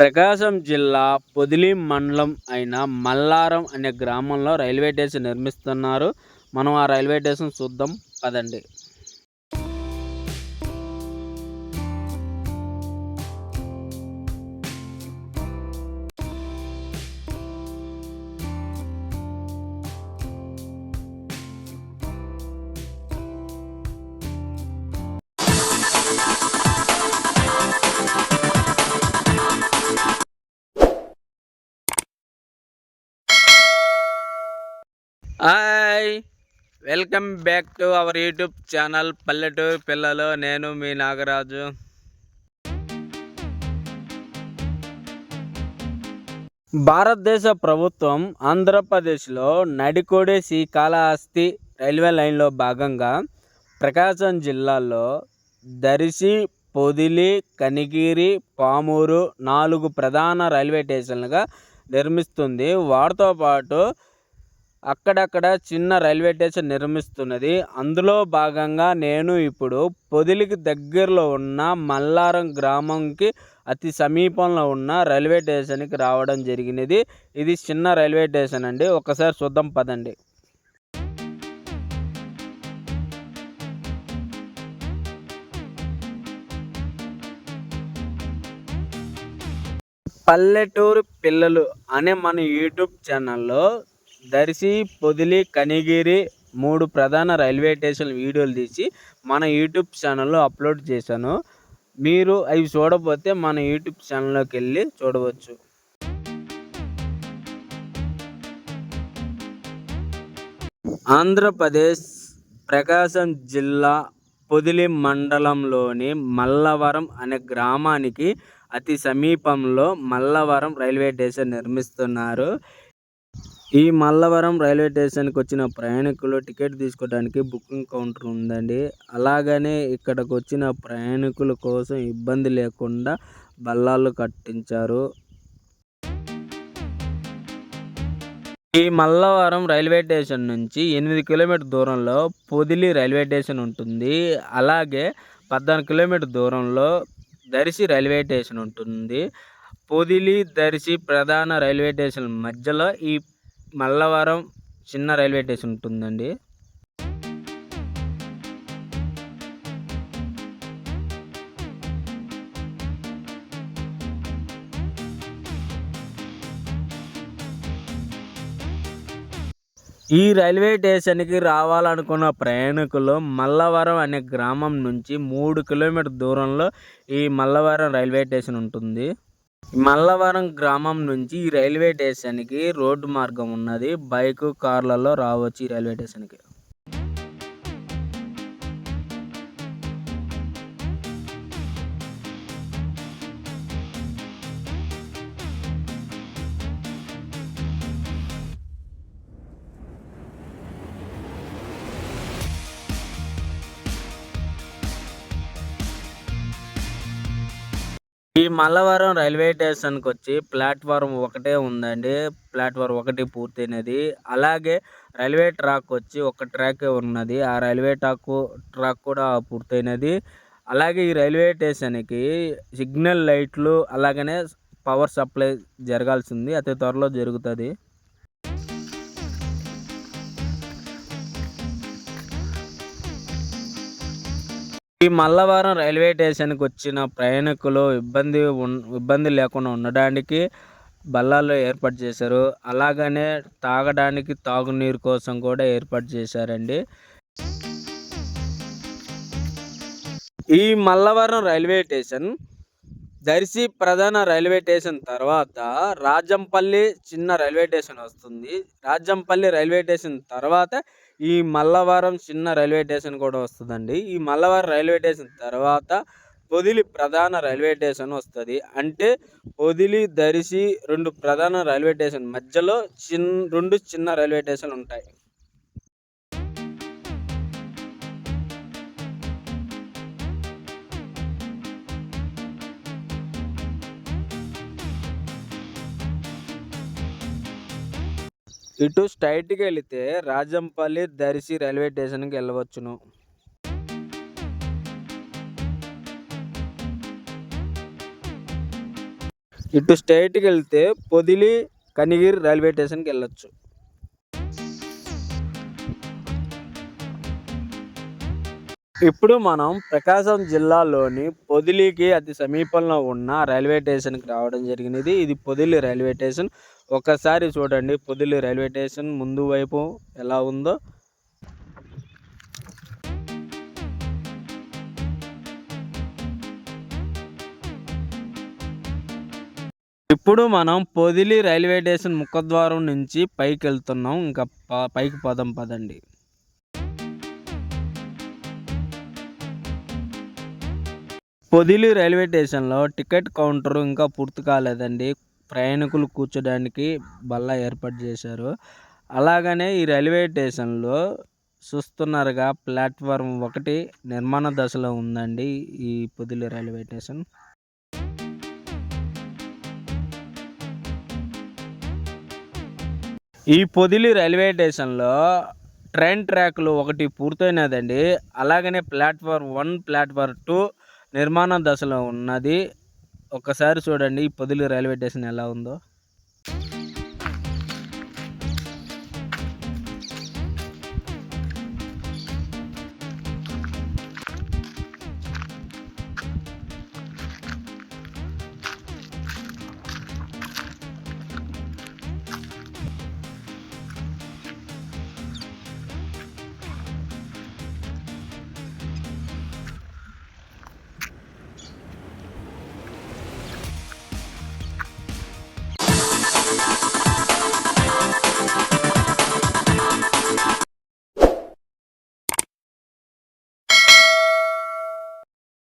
ప్రకాశం జిల్లా పొదిలి మండలం అయిన మల్లారం అనే గ్రామంలో రైల్వే స్టేషన్ నిర్మిస్తున్నారు. మనం ఆ రైల్వే స్టేషన్ చూద్దాం. పదండి. Hi welcome back to our YouTube channel పల్లెటూరు పిల్లలు. నేను మీ నాగరాజు. భారతదేశ ప్రభుత్వం ఆంధ్రప్రదేశ్లో నడికోడి శ్రీకాళహస్తి రైల్వే లైన్లో భాగంగా ప్రకాశం జిల్లాలో దరిశి పొదిలి కనిగిరి పామూరు నాలుగు ప్రధాన రైల్వే స్టేషన్లుగా నిర్మిస్తుంది. వాటితో పాటు అక్కడక్కడ చిన్న రైల్వే స్టేషన్ నిర్మిస్తున్నది. అందులో భాగంగా నేను ఇప్పుడు పొదిలికి దగ్గరలో ఉన్న మల్లారం గ్రామంకి అతి సమీపంలో ఉన్న రైల్వే స్టేషన్కి రావడం జరిగినది. ఇది చిన్న రైల్వే స్టేషన్ అండి. ఒకసారి చూద్దాం పదండి. పల్లెటూరు పిల్లలు అనే మన యూట్యూబ్ ఛానల్లో దర్శి పొదిలి కనిగిరి మూడు ప్రధాన రైల్వే స్టేషన్ వీడియోలు తీసి మన యూట్యూబ్ ఛానల్లో అప్లోడ్ చేశాను. మీరు అవి చూడకపోతే మన యూట్యూబ్ ఛానల్లోకి వెళ్ళి చూడవచ్చు. ఆంధ్రప్రదేశ్ ప్రకాశం జిల్లా పొదిలి మండలంలోని మల్లవరం అనే గ్రామానికి అతి సమీపంలో మల్లవరం రైల్వే స్టేషన్ నిర్మిస్తున్నారు. ఈ మల్లవరం రైల్వే స్టేషన్కి వచ్చిన ప్రయాణికులు టికెట్ తీసుకోవడానికి బుకింగ్ కౌంటర్ ఉందండి. అలాగనే ఇక్కడికి వచ్చిన ప్రయాణికుల కోసం ఇబ్బంది లేకుండా బల్లాలు కట్టించారు. ఈ మల్లవరం రైల్వే స్టేషన్ నుంచి ఎనిమిది కిలోమీటర్ దూరంలో పొదిలి రైల్వే స్టేషన్ ఉంటుంది. అలాగే పద్నాలుగు కిలోమీటర్ దూరంలో దరిసి రైల్వే స్టేషన్ ఉంటుంది. పొదిలి దర్శి ప్రధాన రైల్వే స్టేషన్ మధ్యలో ఈ మల్లవరం చిన్న రైల్వే స్టేషన్ ఉంటుందండి. ఈ రైల్వే స్టేషన్కి రావాలనుకున్న ప్రయాణికులు మల్లవరం అనే గ్రామం నుంచి మూడు కిలోమీటర్ దూరంలో ఈ మల్లవరం రైల్వే స్టేషన్ ఉంటుంది. మల్లవరం గ్రామం నుంచి రైల్వే రైల్వే స్టేషన్కి రోడ్డు మార్గం ఉన్నది. బైకు కార్లలో రావచ్చు ఈ రైల్వే స్టేషన్కి. ఈ మల్లవరం రైల్వే స్టేషన్కి వచ్చి ప్లాట్ఫారం ఒకటే ఉందండి. ప్లాట్ఫారం ఒకటి పూర్తయినది. అలాగే రైల్వే ట్రాక్ వచ్చి ఒక ట్రాక్ ఉన్నది. ఆ రైల్వే ట్రాక్ ట్రాక్ కూడా పూర్తయినది. అలాగే ఈ రైల్వే స్టేషన్కి సిగ్నల్ లైట్లు అలాగనే పవర్ సప్లై జరగాల్సింది. అతి త్వరలో జరుగుతుంది. ఈ మల్లవరం రైల్వే స్టేషన్కి వచ్చిన ప్రయాణికులు ఇబ్బంది ఇబ్బంది లేకుండా ఉండడానికి బల్లాలు ఏర్పాటు చేశారు. అలాగనే తాగడానికి తాగునీరు కోసం కూడా ఏర్పాటు చేశారండి. ఈ మల్లవరం రైల్వే స్టేషన్ దర్శి ప్రధాన రైల్వే స్టేషన్ తర్వాత రాజంపల్లి చిన్న రైల్వే స్టేషన్ వస్తుంది. రాజంపల్లి రైల్వే స్టేషన్ తర్వాత ఈ మల్లవరం చిన్న రైల్వే స్టేషన్ కూడా వస్తుందండి. ఈ మల్లవరం రైల్వే స్టేషన్ తర్వాత పొదిలి ప్రధాన రైల్వే స్టేషన్ వస్తుంది. అంటే పొదిలి దరిసి రెండు ప్రధాన రైల్వే స్టేషన్ మధ్యలో చిన్న రెండు చిన్న రైల్వే స్టేషన్లు ఉంటాయి. ఇటు స్ట్రైట్కి వెళితే రాజంపల్లి దర్శి రైల్వే స్టేషన్కి వెళ్ళవచ్చును. ఇటు స్ట్రైట్కి వెళ్తే పొదిలి కనిగిరి రైల్వే స్టేషన్కి వెళ్ళొచ్చు. ఇప్పుడు మనం ప్రకాశం జిల్లాలోని పొదిలికి అతి సమీపంలో ఉన్న రైల్వే స్టేషన్కి రావడం జరిగినది. ఇది పొదిలి రైల్వే స్టేషన్. ఒకసారి చూడండి పొదిలి రైల్వే స్టేషన్ ముందు వైపు ఎలా ఉందో. ఇప్పుడు మనం పొదిలి రైల్వే స్టేషన్ ముఖద్వారం నుంచి పైకి వెళ్తున్నాం. ఇంకా ప- పైకి పదం పదండి. పొదిలి రైల్వే స్టేషన్లో టికెట్ కౌంటర్ ఇంకా పూర్తి కాలేదండి. ప్రయాణికులు కూర్చోడానికి బల్ల ఏర్పాటు చేశారు. అలాగనే ఈ రైల్వే స్టేషన్లో చూస్తున్నారుగా ప్లాట్ఫారం ఒకటి నిర్మాణ దశలో ఉందండి ఈ పొదిలి రైల్వే స్టేషన్. ఈ పొదిలి రైల్వే స్టేషన్లో ట్రైన్ ట్రాక్లు ఒకటి పూర్తయినదండి. అలాగనే ప్లాట్ఫామ్ వన్ ప్లాట్ఫామ్ టూ నిర్మాణ దశలో ఉన్నది. ఒక్కసారి చూడండి పొదిలి రైల్వే స్టేషన్ ఎలా ఉందో.